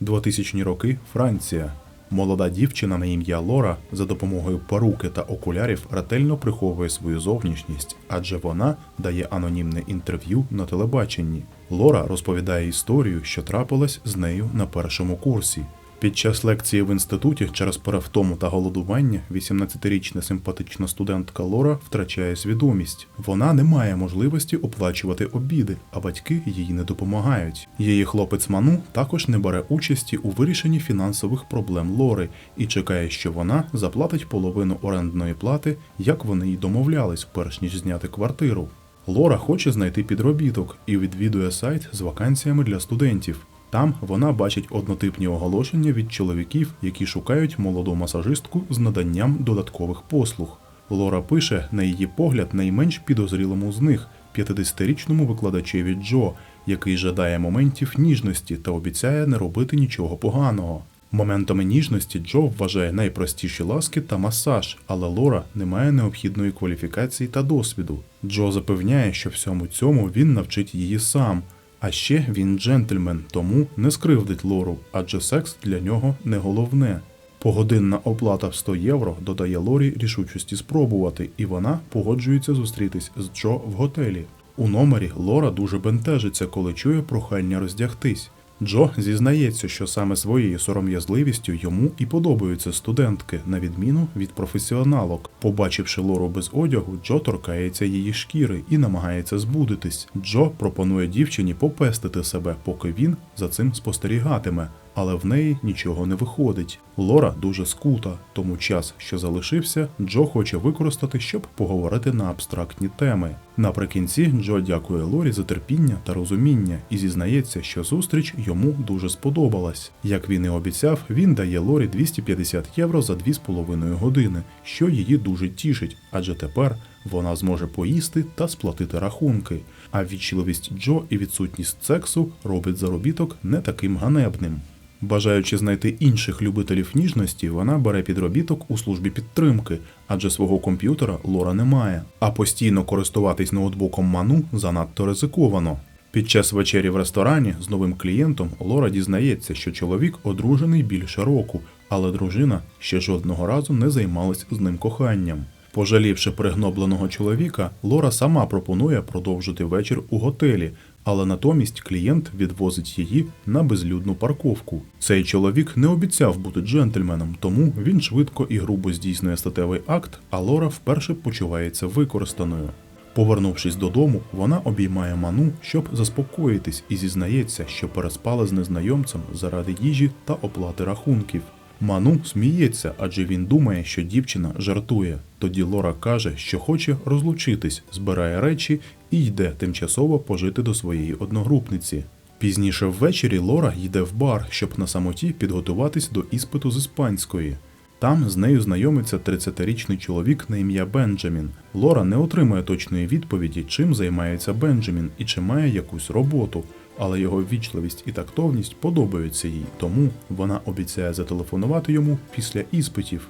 2000-ні роки Франція. Молода дівчина на ім'я Лора за допомогою паруки та окулярів ретельно приховує свою зовнішність, адже вона дає анонімне інтерв'ю на телебаченні. Лора розповідає історію, що трапилась з нею на першому курсі. Під час лекції в інституті через перевтому та голодування 18-річна симпатична студентка Лора втрачає свідомість. Вона не має можливості оплачувати обіди, а батьки їй не допомагають. Її хлопець Ману також не бере участі у вирішенні фінансових проблем Лори і чекає, що вона заплатить половину орендної плати, як вони й домовлялись, перш ніж зняти квартиру. Лора хоче знайти підробіток і відвідує сайт з вакансіями для студентів. Там вона бачить однотипні оголошення від чоловіків, які шукають молоду масажистку з наданням додаткових послуг. Лора пише, на її погляд, найменш підозрілому з них 50-річному викладачеві Джо, який жадає моментів ніжності та обіцяє не робити нічого поганого. Моментами ніжності Джо вважає найпростіші ласки та масаж, але Лора не має необхідної кваліфікації та досвіду. Джо запевняє, що всьому цьому він навчить її сам. А ще він джентльмен, тому не скривдить Лору, адже секс для нього не головне. Погодинна оплата в 100 євро додає Лорі рішучості спробувати, і вона погоджується зустрітись з Джо в готелі. У номері Лора дуже бентежиться, коли чує прохання роздягтись. Джо зізнається, що саме своєю сором'язливістю йому і подобаються студентки, на відміну від професіоналок. Побачивши Лору без одягу, Джо торкається її шкіри і намагається збудитись. Джо пропонує дівчині попестити себе, поки він за цим спостерігатиме, але в неї нічого не виходить. Лора дуже скута, тому час, що залишився, Джо хоче використати, щоб поговорити на абстрактні теми. Наприкінці Джо дякує Лорі за терпіння та розуміння і зізнається, що зустріч йому дуже сподобалась. Як він і обіцяв, він дає Лорі 250 євро за 2,5 години, що її дуже тішить, адже тепер вона зможе поїсти та сплатити рахунки. А відчливість Джо і відсутність сексу робить заробіток не таким ганебним. Бажаючи знайти інших любителів ніжності, вона бере підробіток у службі підтримки, адже свого комп'ютера Лора не має. А постійно користуватись ноутбуком Ману занадто ризиковано. Під час вечері в ресторані з новим клієнтом Лора дізнається, що чоловік одружений більше року, але дружина ще жодного разу не займалась з ним коханням. Пожалівши пригнобленого чоловіка, Лора сама пропонує продовжити вечір у готелі, але натомість клієнт відвозить її на безлюдну парковку. Цей чоловік не обіцяв бути джентльменом, тому він швидко і грубо здійснює статевий акт, а Лора вперше почувається використаною. Повернувшись додому, вона обіймає ману, щоб заспокоїтись, і зізнається, що переспала з незнайомцем заради їжі та оплати рахунків. Ману сміється, адже він думає, що дівчина жартує. Тоді Лора каже, що хоче розлучитись, збирає речі і йде тимчасово пожити до своєї одногрупниці. Пізніше ввечері Лора йде в бар, щоб на самоті підготуватись до іспиту з іспанської. Там з нею знайомиться 30-річний чоловік на ім'я Бенджамін. Лора не отримує точної відповіді, чим займається Бенджамін і чи має якусь роботу, але його ввічливість і тактовність подобаються їй, тому вона обіцяє зателефонувати йому після іспитів.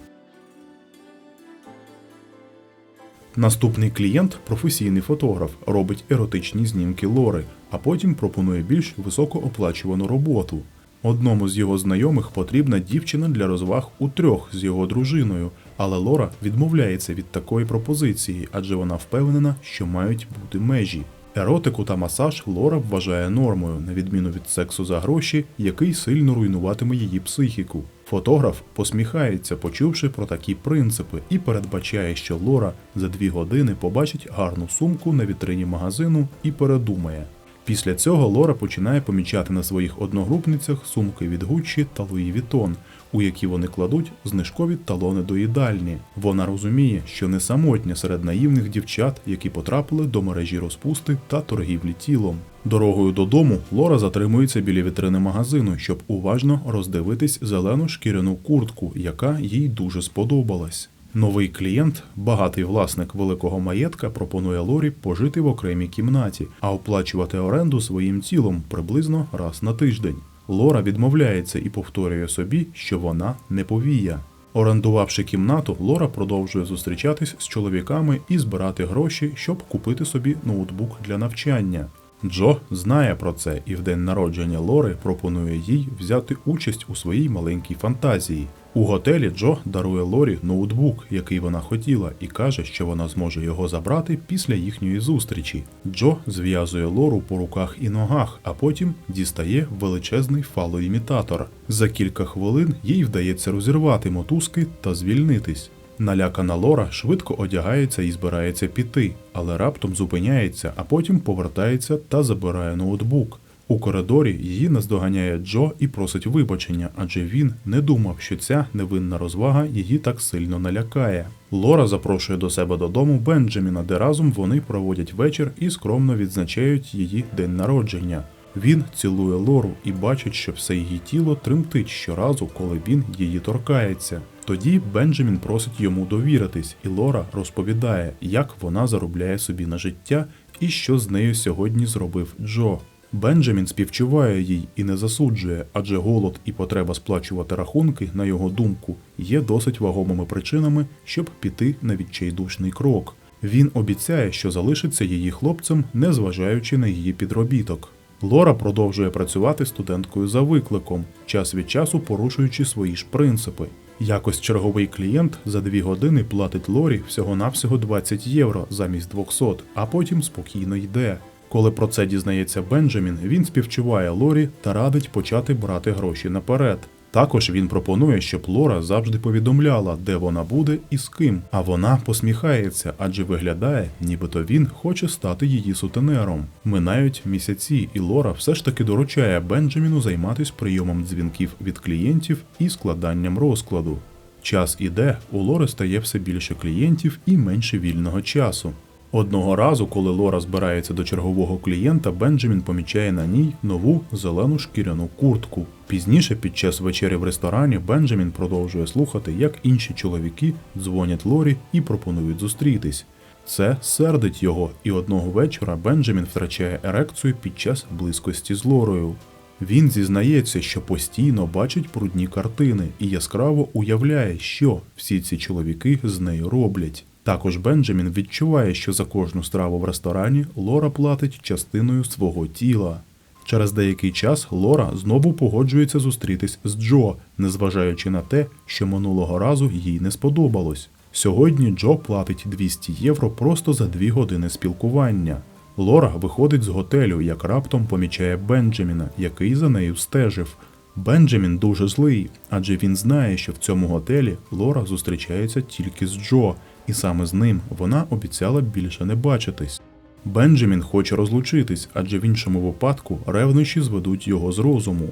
Наступний клієнт професійний фотограф, робить еротичні знімки Лори, а потім пропонує більш високооплачувану роботу. Одному з його знайомих потрібна дівчина для розваг у трьох з його дружиною, але Лора відмовляється від такої пропозиції, адже вона впевнена, що мають бути межі. Еротику та масаж Лора вважає нормою, на відміну від сексу за гроші, який сильно руйнуватиме її психіку. Фотограф посміхається, почувши про такі принципи, і передбачає, що Лора за дві години побачить гарну сумку на вітрині магазину і передумає. Після цього Лора починає помічати на своїх одногрупницях сумки від Гуччі та Луї Вітон, у які вони кладуть знижкові талони до їдальні. Вона розуміє, що не самотня серед наївних дівчат, які потрапили до мережі розпусти та торгівлі тілом. Дорогою додому Лора затримується біля вітрини магазину, щоб уважно роздивитись зелену шкіряну куртку, яка їй дуже сподобалась. Новий клієнт, багатий власник великого маєтка, пропонує Лорі пожити в окремій кімнаті, а оплачувати оренду своїм тілом приблизно раз на тиждень. Лора відмовляється і повторює собі, що вона не повія. Орендувавши кімнату, Лора продовжує зустрічатись з чоловіками і збирати гроші, щоб купити собі ноутбук для навчання. Джо знає про це і в день народження Лори пропонує їй взяти участь у своїй маленькій фантазії. У готелі Джо дарує Лорі ноутбук, який вона хотіла, і каже, що вона зможе його забрати після їхньої зустрічі. Джо зв'язує Лору по руках і ногах, а потім дістає величезний фалоімітатор. За кілька хвилин їй вдається розірвати мотузки та звільнитись. Налякана Лора швидко одягається і збирається піти, але раптом зупиняється, а потім повертається та забирає ноутбук. У коридорі її наздоганяє Джо і просить вибачення, адже він не думав, що ця невинна розвага її так сильно налякає. Лора запрошує до себе додому Бенджаміна, де разом вони проводять вечір і скромно відзначають її день народження. Він цілує Лору і бачить, що все її тіло тремтить щоразу, коли він її торкається. Тоді Бенджамін просить йому довіритись, і Лора розповідає, як вона заробляє собі на життя і що з нею сьогодні зробив Джо. Бенджамін співчуває їй і не засуджує, адже голод і потреба сплачувати рахунки, на його думку, є досить вагомими причинами, щоб піти на відчайдушний крок. Він обіцяє, що залишиться її хлопцем, незважаючи на її підробіток. Лора продовжує працювати студенткою за викликом, час від часу порушуючи свої ж принципи. Якось черговий клієнт за дві години платить Лорі всього-навсього 20 євро замість 200, а потім спокійно йде. Коли про це дізнається Бенджамін, він співчуває Лорі та радить почати брати гроші наперед. Також він пропонує, щоб Лора завжди повідомляла, де вона буде і з ким. А вона посміхається, адже виглядає, нібито він хоче стати її сутенером. Минають місяці, і Лора все ж таки доручає Бенджаміну займатися прийомом дзвінків від клієнтів і складанням розкладу. Час іде, у Лори стає все більше клієнтів і менше вільного часу. Одного разу, коли Лора збирається до чергового клієнта, Бенджамін помічає на ній нову зелену шкіряну куртку. Пізніше, під час вечері в ресторані, Бенджамін продовжує слухати, як інші чоловіки дзвонять Лорі і пропонують зустрітись. Це сердить його, і одного вечора Бенджамін втрачає ерекцію під час близькості з Лорою. Він зізнається, що постійно бачить брудні картини і яскраво уявляє, що всі ці чоловіки з нею роблять. Також Бенджамін відчуває, що за кожну страву в ресторані Лора платить частиною свого тіла. Через деякий час Лора знову погоджується зустрітись з Джо, незважаючи на те, що минулого разу їй не сподобалось. Сьогодні Джо платить 200 євро просто за дві години спілкування. Лора виходить з готелю, як раптом помічає Бенджаміна, який за нею стежив. Бенджамін дуже злий, адже він знає, що в цьому готелі Лора зустрічається тільки з Джо, і саме з ним вона обіцяла більше не бачитись. Бенджамін хоче розлучитись, адже в іншому випадку ревнощі зведуть його з розуму.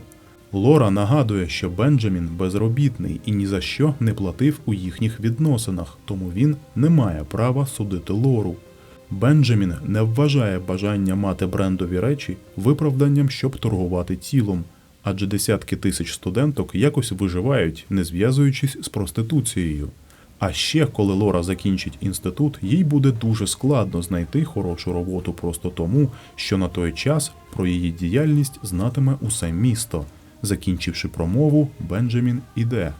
Лора нагадує, що Бенджамін безробітний і ні за що не платив у їхніх відносинах, тому він не має права судити Лору. Бенджамін не вважає бажання мати брендові речі виправданням, щоб торгувати тілом, адже десятки тисяч студенток якось виживають, не зв'язуючись з проституцією. А ще, коли Лора закінчить інститут, їй буде дуже складно знайти хорошу роботу просто тому, що на той час про її діяльність знатиме усе місто. Закінчивши промову, Бенджамін іде.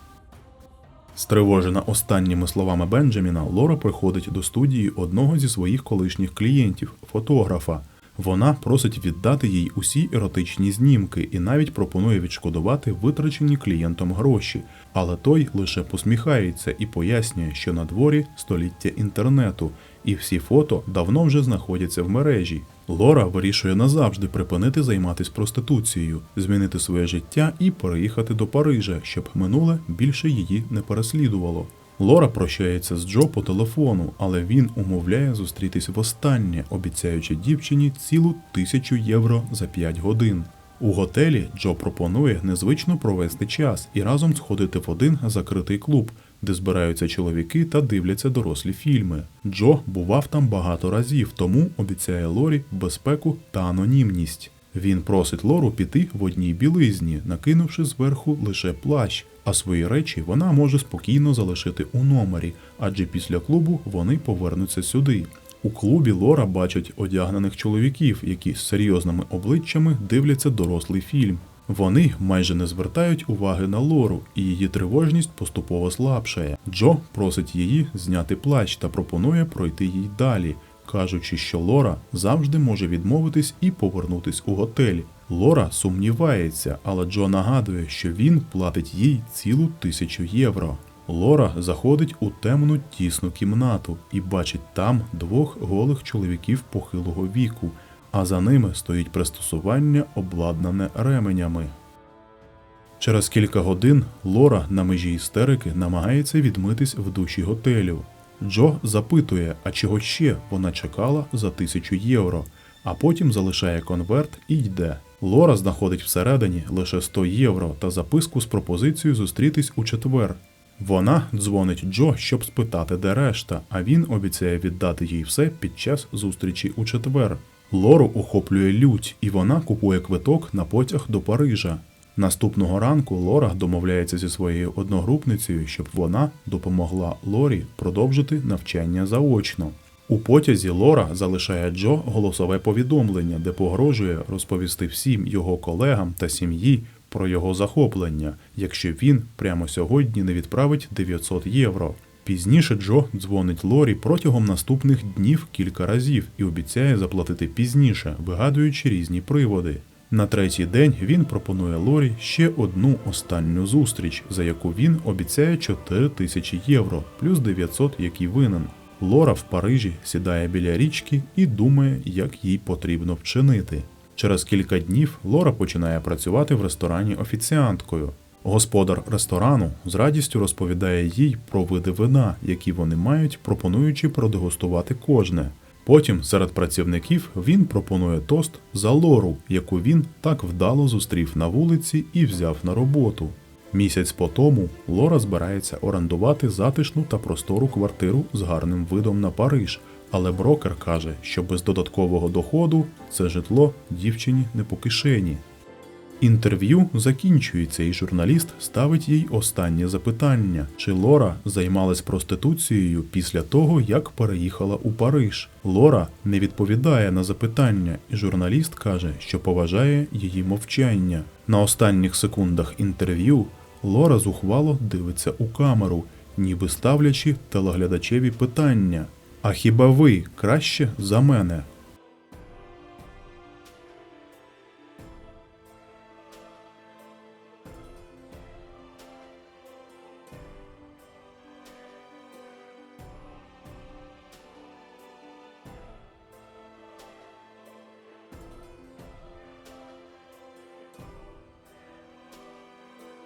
Стривожена останніми словами Бенджаміна, Лора приходить до студії одного зі своїх колишніх клієнтів, фотографа. Вона просить віддати їй усі еротичні знімки і навіть пропонує відшкодувати витрачені клієнтом гроші, але той лише посміхається і пояснює, що на дворі століття інтернету, і всі фото давно вже знаходяться в мережі. Лора вирішує назавжди припинити займатися проституцією, змінити своє життя і переїхати до Парижа, щоб минуле більше її не переслідувало. Лора прощається з Джо по телефону, але він умовляє зустрітись востаннє, обіцяючи дівчині цілу тисячу євро за 5 годин. У готелі Джо пропонує незвично провести час і разом сходити в один закритий клуб, де збираються чоловіки та дивляться дорослі фільми. Джо бував там багато разів, тому обіцяє Лорі безпеку та анонімність. Він просить Лору піти в одній білизні, накинувши зверху лише плащ, а свої речі вона може спокійно залишити у номері, адже після клубу вони повернуться сюди. У клубі Лора бачить одягнених чоловіків, які з серйозними обличчями дивляться дорослий фільм. Вони майже не звертають уваги на Лору, і її тривожність поступово слабшає. Джо просить її зняти плащ та пропонує пройти їй далі. Кажучи, що Лора завжди може відмовитись і повернутись у готель. Лора сумнівається, але Джо нагадує, що він платить їй цілу тисячу євро. Лора заходить у темну тісну кімнату і бачить там двох голих чоловіків похилого віку, а за ними стоїть пристосування, обладнане ременями. Через кілька годин Лора на межі істерики намагається відмитись в душі готелю. Джо запитує, а чого ще вона чекала за тисячу євро, а потім залишає конверт і йде. Лора знаходить всередині лише 100 євро та записку з пропозицією зустрітись у четвер. Вона дзвонить Джо, щоб спитати, де решта, а він обіцяє віддати їй все під час зустрічі у четвер. Лору охоплює лють, і вона купує квиток на потяг до Парижа. Наступного ранку Лора домовляється зі своєю одногрупницею, щоб вона допомогла Лорі продовжити навчання заочно. У потязі Лора залишає Джо голосове повідомлення, де погрожує розповісти всім його колегам та сім'ї про його захоплення, якщо він прямо сьогодні не відправить 900 євро. Пізніше Джо дзвонить Лорі протягом наступних днів кілька разів і обіцяє заплатити пізніше, вигадуючи різні приводи. На третій день він пропонує Лорі ще одну останню зустріч, за яку він обіцяє 4 тисячі євро, плюс 900, які винен. Лора в Парижі сідає біля річки і думає, як їй потрібно вчинити. Через кілька днів Лора починає працювати в ресторані офіціанткою. Господар ресторану з радістю розповідає їй про види вина, які вони мають, пропонуючи продегустувати кожне. Потім серед працівників він пропонує тост за Лору, яку він так вдало зустрів на вулиці і взяв на роботу. Місяць по тому Лора збирається орендувати затишну та простору квартиру з гарним видом на Париж, але брокер каже, що без додаткового доходу це житло дівчині не по кишені. Інтерв'ю закінчується, і журналіст ставить їй останнє запитання: чи Лора займалась проституцією після того, як переїхала у Париж? Лора не відповідає на запитання, і журналіст каже, що поважає її мовчання. На останніх секундах інтерв'ю Лора зухвало дивиться у камеру, ніби ставлячи телеглядачеві питання. А хіба ви краще за мене?